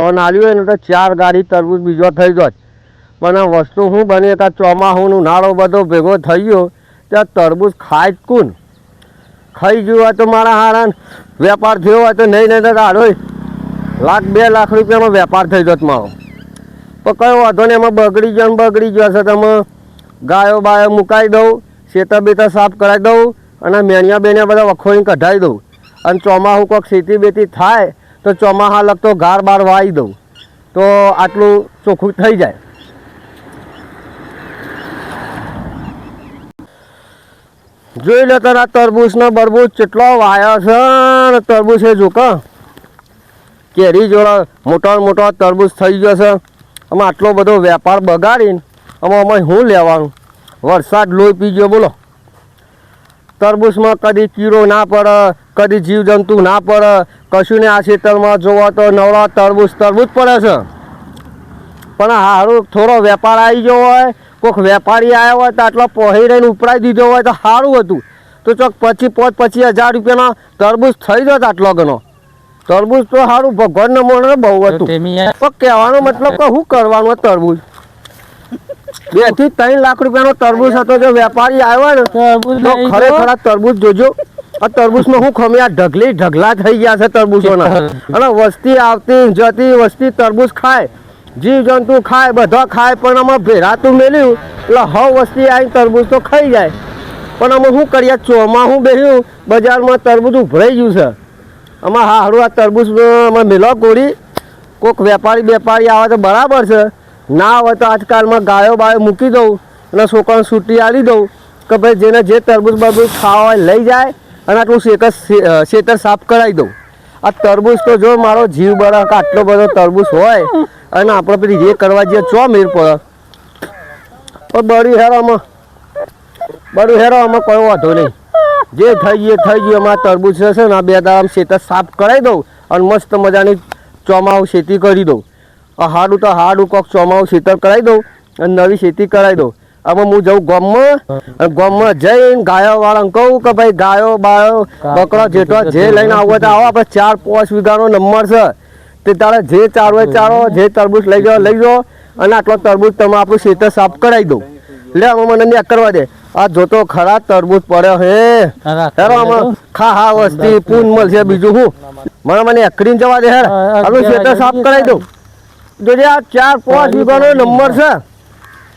પવન આવ્યું હોય ને તો ચાર ગાડી તરબૂચ બીજો થઈ જાય પણ આ વસ્તુ શું બની? ત્યાં ચોમાસું ઉનાળો બધો ભેગો થઈ ગયો. ત્યાં તરબૂચ ખાય જ કોણ? ખાઈ ગયું હોય તો મારા હારા વેપાર થયો હોય તો નહીં નહીં તો હારો લાખ, બે લાખ રૂપિયાનો વેપાર થઈ જત મારો. પણ કયો વાંધો નહીં, એમાં બગડી ગયો ને બગડી ગયો છે તમે ગાયો બાયો મુકાઈ દઉં શેતર બેતર સાફ કરાવી દઉં અને મેણિયા બેણિયા બધા વખોઈને કઢાવી દઉં. અને ચોમાસું કોઈક ખેતી બેતી થાય તો ચોમાસા લગતો ગાર બાર વાવી દઉં. તો આટલું ચોખ્ખું થઈ જાય. જોઈ લે તારા તરબૂચ ને બરબૂચ કેટલો વાયો છે ને તરબૂચ એ જોક. કેરી જોડે મોટો મોટા મોટો તરબૂચ થઈ ગયો છે. આમાં આટલો બધો વેપાર બગાડીને આમાં અમે શું લેવાનું? વરસાદ લોહી પી ગયો, બોલો. તરબૂચમાં કદી કીડો ના પડે, કદી જીવજંતુ ના પડે કશું ને આ ખેતરમાં જોવો તો નવડા તરબૂચ તરબૂચ પડે છે. પણ સારું થોડો વેપાર આવી ગયો હોય કોઈક વેપારી આવ્યો હોય તો આટલો પહોંચી રહીને ઉપરાઈ દીધો હોય તો સારું હતું. તો ચોક પચીસ પાંચ પચીસ હજાર રૂપિયાના તરબૂચ થઈ જત આટલો ઘણો. તરબૂચ તો સારું ભગવાનને મળે બહુ હતું. પણ કહેવાનો મતલબ કે શું કરવાનું તરબૂજ તરબૂચ? બેથી ત્રણ લાખ રૂપિયાનો તરબૂચ હતો જો વેપારી આવ્યો ને તો ખરેખર તરબૂજ તરબૂચ જોજો. આ તરબૂચમાં હું ખમી ઢગલી ઢગલા થઈ ગયા છે તરબૂચોના. અને વસ્તી આવતી, જતી વસ્તી તરબૂચ ખાય જીવ જંતુ ખાય, બધા ખાય, પણ આમાં ભેરાતું મેલ્યું. એટલે હવ વસ્તી આવી તરબૂચ તો ખાઈ જાય. પણ અમે શું કરીએ? ચોમાસું બેહ્યું, બજારમાં તરબૂચ ઉભરાઈ ગયું છે. આમાં હારું, આ તરબૂચ અમે મેલો ગોળી કોઈક વેપારી બેપારી આવે તો બરાબર છે. ના આવે તો આજકાલમાં ગાયો બાયો મૂકી દઉં અને છોકરાને છૂટી આલી દઉં કે ભાઈ જેને જે તરબૂચ બરબૂચ ખાવા હોય લઈ જાય. અને આટલું શેતર શેતર સાફ કરાવી દઉં. આ તરબૂચ તો જો મારો જીવ બરા કે આટલો બધો તરબૂચ હોય, અને આપણે પેલી જે કરવા જઈએ ચો મેર પડે. પણ બળી હેરામાં બળું આમાં કોઈ વાંધો નહીં. જે થઈ ગયું થઈ ગયું એમાં તરબૂચ છે ને આ બે દાડા શેતર સાફ કરાવી દઉં અને મસ્ત મજાની ચોમાઉ ખેતી કરી દઉં. હાડું તો હાડું કોક ચોમાવું શેતર કરાવી દઉં અને નવી ખેતી કરાવી દઉં. આમાં હું જઉં ગામમાં અને ગામમાં જઈને ગાયો વાળાને કહું કે ભાઈ ગાયો બાયો બકરો જેટલો જે લઈને આવો તો આવો આપણે ચાર પાંચ વીઘાનો નંબર છે. તે તારે જે ચારો હોય ચારો જે તરબૂચ લઈ જાઓ લઈ જાઓ અને આટલો તરબૂચ તમે આપણું ખેતર સાફ કરાવી દઉં લે આમાં મને ન્યા કરવા દે. આ જોતો ખરા તરબૂચ પડ્યો હે. હેરો ખા હા વસ્તી પૂન મળશે બીજું હું. મને મને એકરીને જવા દે હેર આપણું ખેતર સાફ કરાવી દઉં. જોજે આ ચાર પાંચ વીઘાનો નંબર છે.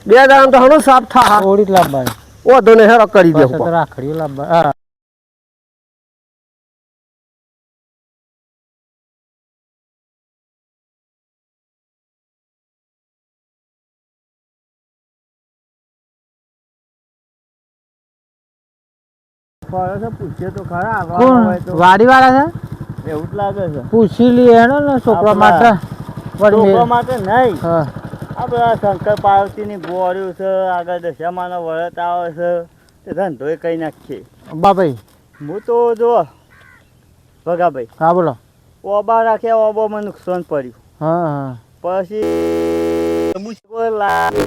બે દાડા તો હણું સાફ થા. થોડીક જ ઓ ઓધો ને હેરો કરી દે રાખડી લાંબા. હા. પૂછે તો ખરા કોણ? વાડી વાળા છે? એવું જ લાગે છે. પૂછી લઈએ ને છોકરા માટે. છોકરા માટે નહીં. હા આ બધા શંકર પાર્વતીની બોર્યું છે આગળ દશામાનો વળત આવે છે તે ધંધો એ કઈ નાખીએ. બાભાઈ હું તો જો ભગાભાઈ. હા બોલો. ઓબા રાખ્યા ઓબામાં નુકસાન પડ્યું. હા હા. પછી લાગે.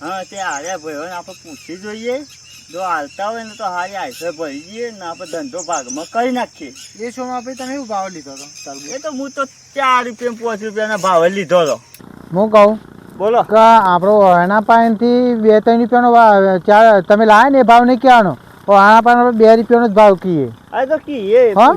હા તે હાર્યા ભાઈ આપણે પૂછી જોઈએ. જો હાલતા હોય ને તો હારી આઈસર ભરી જઈએ ને આપણે ધંધો ભાગમાં કરી નાખીએ. એ શોમાં આપણે તમે શું ભાવ લીધો હતો એ તો હું તો ચાર રૂપિયા પાંચ રૂપિયાના ભાવે લીધો હતો. હું કહું બોલો. કે આપણો એના પાસેથી બે ત્રણ રૂપિયાનો ચાર તમે લાવે ને એ ભાવ નહીં કહેવાનો આના આપણે બે રૂપિયાનો જ ભાવ કહીએ આ તો કીએ હા?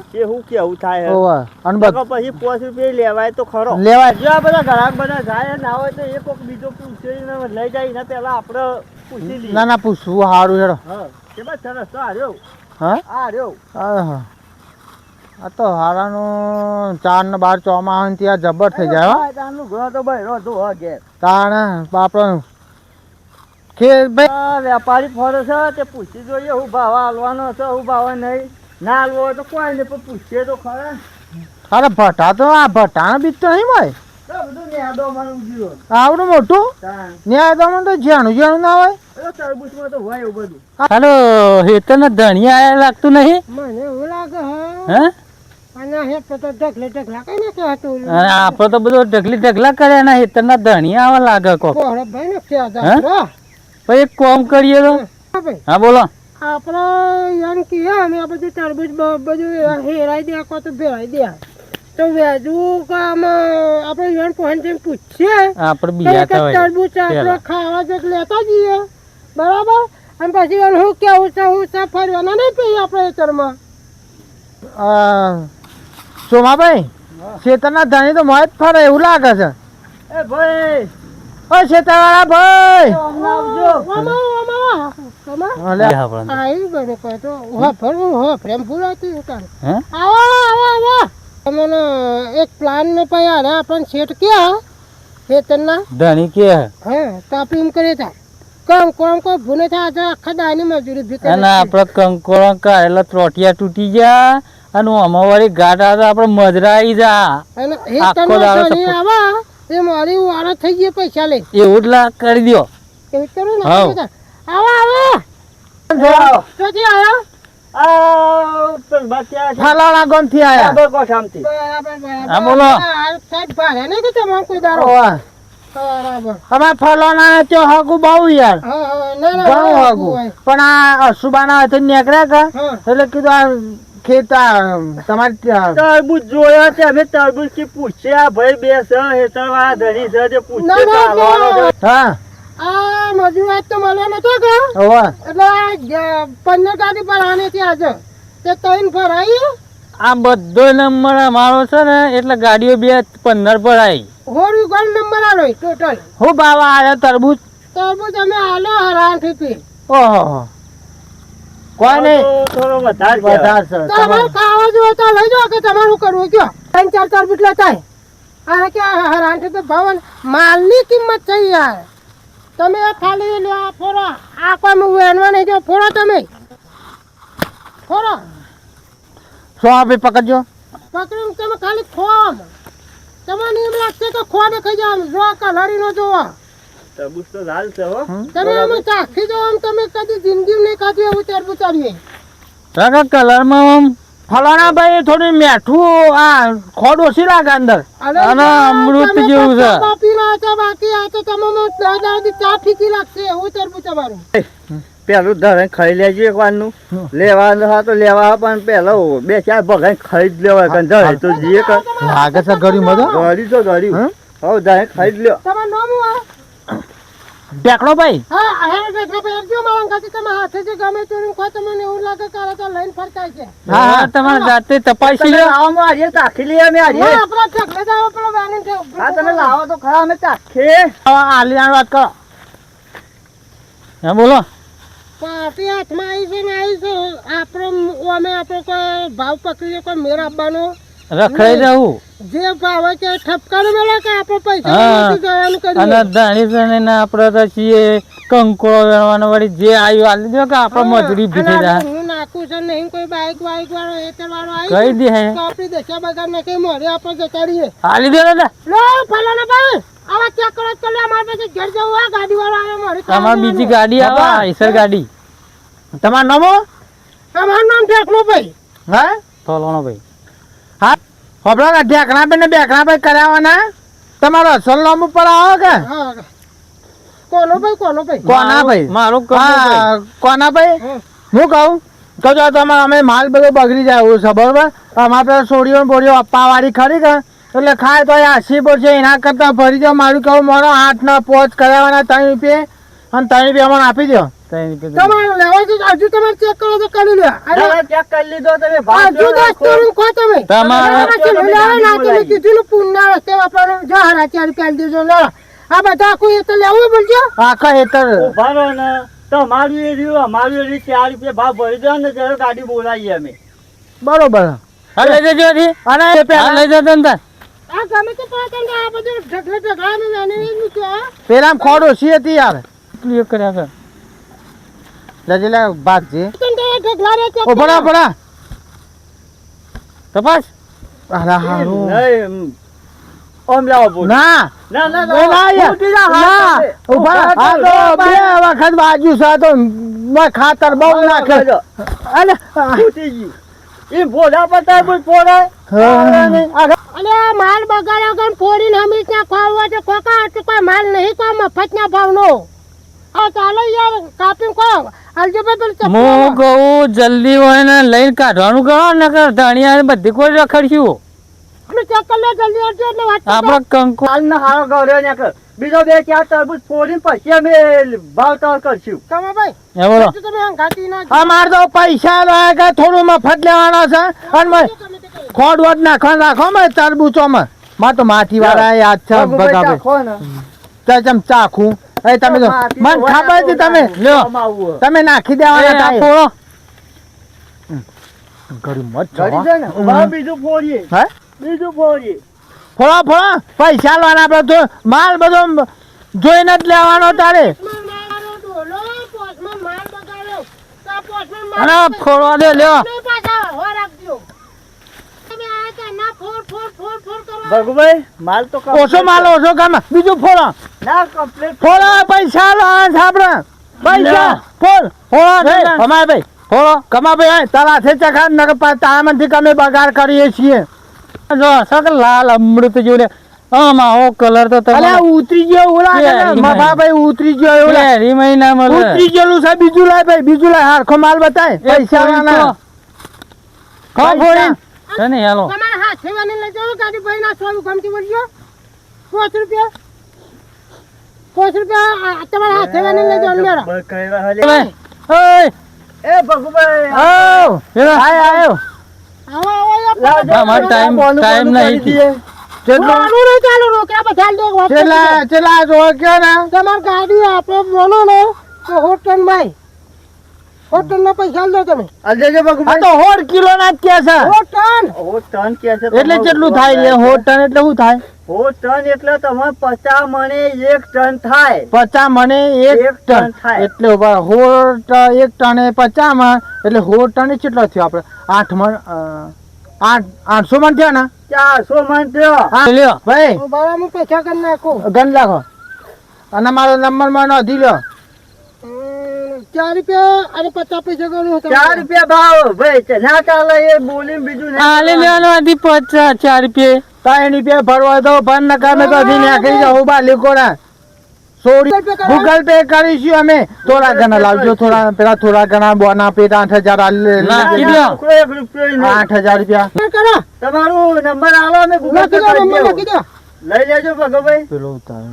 કેવું થાય? ઓવા અને પછી પાંચ રૂપિયા લેવાય તો ખરો. લેવાય. જો આ બધા ગ્રાહક બધા જાય ના હોય તો એ કોક બીજો પૂછીને લઈ જાય આપણે પૂછી લઈએ. ના ના પૂછવું સારું હેડો. હા કે બસ સરસ તો હાર્યો. હા? આ તો હારાનું ચાર ને બાર ચોમાસું ત્યાં જબર થઈ જાય હો. તારનું ઘર તો ભાઈ તો હો ઘેર તાણે આપણો કે ભાઈ. વેપારી ફરે છે તે પૂછી જોઈએ હું ભાવ હાલવાનો છે હું ભાવ નહીં. ના હોય તો કોઈ ને પણ પૂછીએ તો ખરા. અરે ભટ્ટા તો આ ભટ્ટાનો બીજ તો નહીં ઉજ્યો આવડું મોટું? ન્યાય તો તો જાણું જાણું ના હોય? એ તરબૂચમાં તો હોય એવું બધું. હાલો ને આયા લાગતું નહીં? મને એવું લાગે હે. આપડે તો બધું ઢગલી ઢગલા કર્યા ના હેતર ના ધણી આવા લાગે કોક. ભાઈ એક કોમ કરીએ તો? હા બોલો. આપણે એમ કહીએ અમે આ બધું તરબૂજ બધું હેરાઈ દે કો તો ભેળાઈ દે. તો વેજવું કે આમાં આપણે પહોંચ જઈને પૂછીએ આપણે બીજા તરબૂચ આપણે ખાવા જ લેતા જઈએ. બરાબર? અને પછી એનું હું કેવું છે હું છે ફરવાના નહીં પીએ આપણે એતરમાં સોમાભાઈ શેતરના ધણી તો મોય ફરે એવું લાગે છે. એ ભાઈ ઓ શેતરવાળા ભાઈ! આમાં, આમાં, આમાં. અલે, આઈ બને કહે તો. હા ફરવું હા પ્રેમ ફૂલાતી આવો આવો આવો. તમને એક પ્લાન ને પયા આને આપણને સેટ ક્યાં ખેતરના? ધણી કે હા? તો આપણે એમ કરીએ તા. કંકોણ કોમ ભૂને થાય તો આખા દાની મજૂરી ભી અને આપણે કા કાઢેલા ત્રોટિયા તૂટી ગયા અને અમારી ગાડા તો આપણે મજરા આવી જા. અને આખો દાડો આવા એ મારી વાળા થઈ ગઈ પૈસા લઈ એ ઉડલા કરી દો એવું કરું ને. આવો આવો. ક્યાંથી આયા ફલાણા ગામથી આયા બરાબર બરાબર. હા, બોલો. આ સાઈડ ભાડે નહીં કે તમારે કોઈ દાડો ઓવા. બરાબર. અમાર ફલાણા તો હગું બહુ યાર. હા હા ના ના ઘણું હા, હગું. હોય. પણ આ અશુબાના હાથે નીકળ્યા કા? એટલે કીધું આ ખેત તમારે જોયા છે અમે પૂછ્યા ભાઈ બે હેતર વાળા ધણી પૂછે. હા. આ મજૂર તો મળ્યો નતો કે એટલે પંદર ગાડી પર આને ત્યાં આજે તે ત્રણ ભરાઈ આ બધો નંબર અમારો છે ને એટલે ગાડીઓ બે પંદર પર આવી ગોળ નંબર ટોટલ. હું બાવા આયા તરબૂચ? તરબૂજ અમે આલો હરાનથી. ઓહો તો થોડો વધારે. વધારે છે. તો અમારે ખાવા જો તો લઈ જાઓ કે તમારે શું કરવું કયો? ત્રણ ચાર તરબૂચ લેતા આય. અરે કે હરાન તો ભવન માલની કિંમત છે યાર. તમે ખાલી લ્યો ફોરો આ કોઈ વેણવા નહીં જો ફોરો તમે. ફોરો સો આપી પકડજો. પકડી તમે ખાલી ખોવા તમને એમ લાગશે કે ખોવા દેખાઈ જાય આમ જો કલરી નો જોવો. તરબૂચ તો લાલ છે હો. તમે અમે ચાખી જો આમ તમે કદી જિંદગી નહીં ખાધી એવું તરબૂચ આવીએ રાગા કલરમાં આમ ફલાણા ભાઈ થોડું મેઠું આ ખોડ ઓછી લાગે અંદર. અને અમૃત જેવું છે. કાપી છો, બાકી આ તો તમે દાદાજી ચા ફીકી લાગશે એવું તરબૂચ અમારું પેલું ધરે ખાઈ લેજો એક વારનું. લેવાનું હા તો લેવા પણ પેલો બે ચાર ભગાઈ ખાઈ જ લેવાય કારણ ધરે તો જઈએ લાગે છે ગળ્યું મજા ગળ્યું તો ગળ્યું. હમ? હવે ધરે ખાઈ જ લ્યો. તમારું નામ શું આ? ટેકડો ભાઈ હા હા મારા ખાતે તમે હાથે જે ગમે તે ખો તમને એવું લાગે કે તો લઈને ફરતા છે. હા, હા તમારે જાતે તપાસી લો. લાવો અમે આજે ચાખી લઈએ અમે આજે ના, આપણા ઢગલે જાઓ, પેલો વેણીને છે. હા તમે લાવો તો ખરા અમે ચાખીએ આલિયાની વાત કરો. હા બોલો. પાર્ટી હાથમાં આવી છે ને આવી છે. આપણો અમે આપણો કોઈ ભાવ પકડીએ કોઈ મેળ આપવાનો? રખાઈ જવું જે ભાવે કે એ ઠપકારો કે આપણે પૈસા જવાનું કરી અને કરીએ ધાણી ને આપણે તો છીએ કંકોળો વેણવાનો વળી જે આવ્યું આલી દો કે આપણે મજૂરી ભીખી જાય. હું નાખું છે નહીં કોઈ બાઈક વાઈક વાળો એતર વાળો કઈ દે. હે તો આપણી દશા બગાડ કઈ મોરે આપણે જતા રહીએ આલી દે ને લો. ફલાણા ભાઈ આવા ચેક કરો તો લે અમારે પાસે ઘેર જવું આ ગાડી વાળો આવ્યો મારે તમારે બીજી ગાડી આવે. આઈસર ગાડી. તમાર નામ હું? અમારું નામ ઠેકલો ભાઈ. હા? ફલાનો ભાઈ. હા હોબળા ઢેકણા ભાઈ ને બેકણા ભાઈ કરાવવાના? તમારો અસલ નામ ઉપર આવો કે? કોનો ભાઈ કોનો ભાઈ? કોના ભાઈ? મારું કંકોળો કોના ભાઈ? હું. કહું? તો જો તમારે અમે માલ બધો બગડી જાય એવું છે બરોબર? અમારે પેલા સોડીઓ બોડીઓ ખરી કે? એટલે ખાય તો આસી છે એના કરતા ભરી જાઓ મારું કહું મારો આઠ ના પોચ કરાવવાના ત્રણ રૂપિયા. અને ત્રણ રૂપિયા મને આપી દો તમારે લેવા હજુ તમારે ચેક કરો તો કરી લે અરે ચેક કરી લીધો તમે હજુ દસ તોડું ખો તમે. તમારે- તમારે છે ને લેવા ના તમે કીધું ને પુણ્ય રસ્તે વાપરવાનું. જો હારા ચાર રૂપિયા દેજો લો. આ બધા આખું એ તો લેવું બોલજો. આખા હેતર. ઊભા રહો ને. તમારું એરિયું અમારું એરિયું ચાર રૂપિયા ભાવ ભરી દો ને ત્યારે ગાડી બોલાવીએ અમે. બરોબર. હા લઈ જજો. અને એ પેલા લઈ જજો ને આ ગમે તે પાટણ આ બધું ઢગલે ઢગલા ને નાની નાની છે. આ. પેલા ખોડ ઓછી હતી યાર? એ કર્યા કર લેજે લે ભાગ છે ઓ ભણા કરો. ભણા. તપાસ. અરે હારું. નહીં ઓમ લાવો ના. ના ના ના, ના. ઊભા આ તો બે વખત બાજુ છે તો મેં ખાતર બહુ નાખે. અલે આ, ગઈ. એ ભોળા પતા બોલ ફોડાય અલે માલ બગાડ્યો કે ખાવા તો કોઈ માલ નહીં કોઈ મફત ના ભાવનો. આ ચાલો યાર કાપી ખો આલજો ભાઈ પેલું ચપ્પુ. હું જલ્દી હોય ને લઈને કાઢવાનું કરો ને કે ધણિયા બધી કોઈ રખડશું. પેલું ચેક લે જલ્દી આવજો એટલે વાત કરજો. આપણે કંકુ હાલનો હારો ગળ્યો ને કર બીજો બે ચાર તરબૂચ ફોડીને પછી અમે ભાવ તાલ કરશું. કમાભાઈ, એ બોલો. તો તમે હંગાતી ના આ મારે તો પૈસા લાગે થોડું મફત લેવાના છે. અને. ખોડ વોડ નાખવા નાખો મેં તરબૂચોમાં. માં તો માથી વાળા યાદ છે. તો ચમ ચાખું. એ તમે મને ખબર છે તમે. લ્યો. તમે નાખી દેવાના આ ગરી મત છે ને. બીજું ફોડીએ. હે? બીજું ફોડીએ. ફોડો ફોડો. પૈસા લેવાના આપણે તો માલ બધો જોઈને જ લેવાનો તારે. અને ફોડવા દે લ્યો નહીં પાછા હવા રાખજો. તમે આ કે ના ફોડ, ફોડ, ફોડ, ફોડ કરો. ભગુભાઈ માલ તો ઓછો માલ ઓછો કામ બીજું ફોડો. ના કમ્પ્લીટ ફોડો પૈસા લો આપણે પૈસા ફોડ. ફોડો. કમાય ભાઈ ફોડો. કમા ભાઈ તારા છે ચખા પા- તારામાંથી કમે બગાડ કરીએ છીએ. જો સક લાલ અમૃત જેવું લે આમાં ઓ કલર તો તમે ઉતરી ગયો એવું લાગે ને લે, મફા ભાઈ ઉતરી ગયો ઓલા. રી મહિના મળે. ઉતરી ગયેલું છે બીજું લાય ભાઈ બીજું લાય. હારખો માલ બતાય. પૈસા ના. ખો ફોડી. તને હાલો. તમારે હાથ સેવાની લઈ જાઓ, ગાડી ભાઈ ના સો ગમતી બોલજો પાંચ રૂપિયા? પાંચ રૂપિયા તમારા હાથ સેવાની લઈ હાલે. ઓય. એ ભગુભાઈ. આવ આય આયો. આવો, ટાઈમ ટાઈમ નહીં ચાલુ, ચેલા જો કે ને. તમાર ગાડી આપણે બોલો ને. હોટલમાં હોટલ ના પૈસા લો તમે. દેજો આ તો હોળ કિલો ના જ કે છે? હો ટન હો ટન કે છે એટલે કેટલું થાય લે હોળ ટન એટલે શું થાય? હો ટન એટલે તમે પચા મણે એક ટન થાય. પચા મણે એક ટન થાય. એટલે હો એક ટન એ પચા માં એટલે હો ટન કેટલો થયો આપણે? આઠ મણ આઠ આઠસો મણ થયા ને? ચારસો મણ થયો. હા લ્યો. ભાઈ બરાબર પૈસા ગણ નાખું. ગણ નાખો. અને મારો નંબરમાં નોંધી લ્યો. ચાર રૂપિયા અને પચાસ પૈસા કરું ચાર રૂપિયા ભાવ. ભાઈ ના ચાલે એ બોલી બીજું નહીં લેવાનો હતી પચાસ ચાર રૂપિયા. ત્રણ રૂપિયા ભરવા દો ભર નકા મેં તો હજી નાખી જાઉં બાલી કોડા ગૂગલ પે કરીશું અમે. થોડા ઘણા લાવજો થોડા પેલા થોડા ઘણા બોના પેટ આઠ હજાર. આઠ હજાર રૂપિયા. તમારો નંબર આલો અમે ગૂગલ પે લખી દો કરી નંબર દેવું. લખી દો. લઈ લેજો ભગુભાઈ પેલો ઉતાર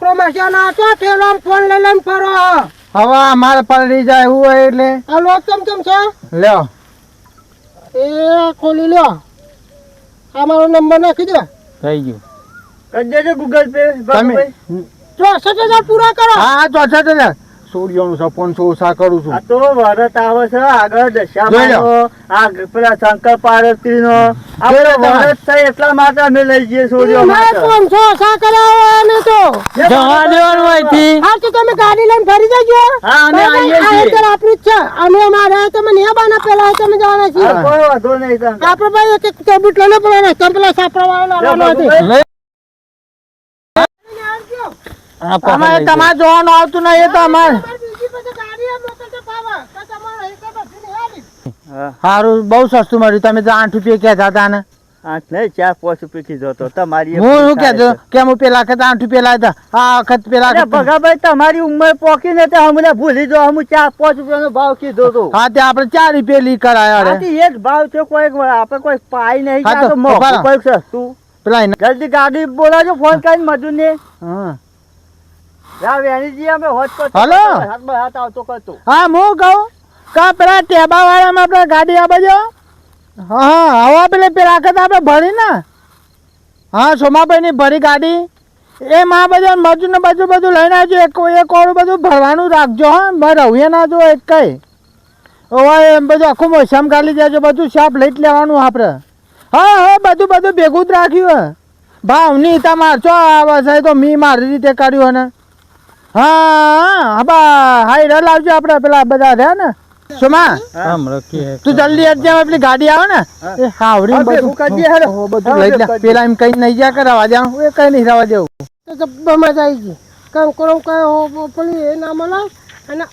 પ્રમોશન ફોન લઈ લઈને ફરો. હવે અમારે પલડી જાય એવું હોય એટલે. આ લો કેમ છે? લ્યો. એ ખોલી લ્યો. આ મારો નંબર નાખી દે. થઈ ગયું. કરી દેજો ગૂગલ પે તમે ચોસઠ હજાર પૂરા કરો. હા ચોસઠ હજાર. સોડિયોનું સપોન ઓછા કરું છું. તો વરત આવે છે આગળ દશામાં આ પેલા શંકર પાર્વતી નો આપણે તમે. વરત થાય એટલા માટે અમે લઈ જઈએ સોડિયો મેં માટે. પાંચસો ઓછા કરાવવા તો. જવા દેવાનું અહીંથી. હા તો તમે ગાડી લઈને ફરી જજો હા અમે આવીએ છીએ. આપણું જ છે. અમે અમારે તમે નેબાના પેલા તમે જવાના છીએ. કોઈ વાંધો નહીં આપણે ભાઈ એક ટેબલેટ પડે ને રસ્તા પેલા સાપરા વાળા લાવવાનો હતી ભગુભાઈ. આ પકડ અમારે તમારે જોવાનું આવતું નહીં એ તો અમારે. તમારે બીજી પછી ગાડી મોકલતા પાવા. તો તમારે એક બધી હેરી હા, સારું બહુ સસ્તું મળ્યું. તમે તો આઠ રૂપિયા કહેતા હતા ને. આઠ નહીં ચાર પાંચ રૂપિયા કીધો તો. તમારી હું શું કહેતો? કેમ હું પેલા વખત આઠ રૂપિયા લાવ્યા હતા? આ વખત પેલા ભગાભાઈ તમારી ઉંમર પોકી ને તે અમને ભૂલી દો અમે ચાર પાંચ રૂપિયાનો ભાવ કીધો તો. હા તે આપણે ચાર રૂપિયા લી કરાયા એ જ ભાવ છે કોઈ આપણે કોઈ પાઈ નહીં. કોઈ સસ્તું. પેલા જલ્દી ગાડી બોલાજો ફોન કરીને મજૂર ને હા. હા હું કહું? કા પેલા ટેબા વાળામાં આપણે ગાડી આ બાજુ હા હવા પેલે પેલા વખત આપણે ભરી ને. હા સોમાભાઈની ભરી ગાડી. એ માં બધું મજૂર ને બધું બધું લઈને આવજો. એક એક ઓળું બધું ભરવાનું રાખજો હા. મારે રહીએ ના જો એક કઈ. હવે એમ બધું આખું મોસમ ગાલી દેજો બધું સાફ લઈ જ લેવાનું આપણે. હા હા બધું બધું ભેગું જ રાખ્યું હે. ભાવની તમાર ચો આવે છે તો મી મારી રીતે કર્યું હે ને. હા હા હાઈ રે લાવજો આપણે. પેલા બધા રહ્યા ને. સુમા આમ રખી હે. તું જલ્દી અટ પેલી ગાડી આવે ને. એ હાવડી હા, ભેગું કરજે, હેડો. હો, બધું લઈ લે. પેલા એમ કઈ નહીં જા કરાવવા જા એ કઈ નહીં રવા દેવું. મજા આવી ગઈ કામ કરો પેલી એ ના મળે અને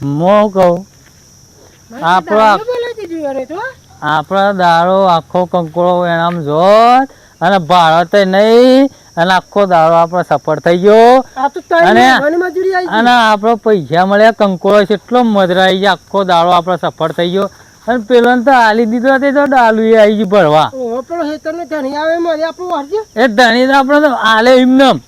હું કહું? આપણો દારૂ આપણા દાડો આખો કંકોળો એનામ જોત અને ભાડતે નહીં અને આખો દાડો આપણો સફળ થઈ ગયો. અને- અને આપણો પૈસા મળ્યા કંકોળો છે એટલો મધરાઈ ગયો આખો દાડો આપણો સફળ થઈ ગયો. અને પેલો તો હાલી દીધો તે તો ડાલુ આવી ગયું ભરવા. એ ધણી તો આપણે તો એમને એમ.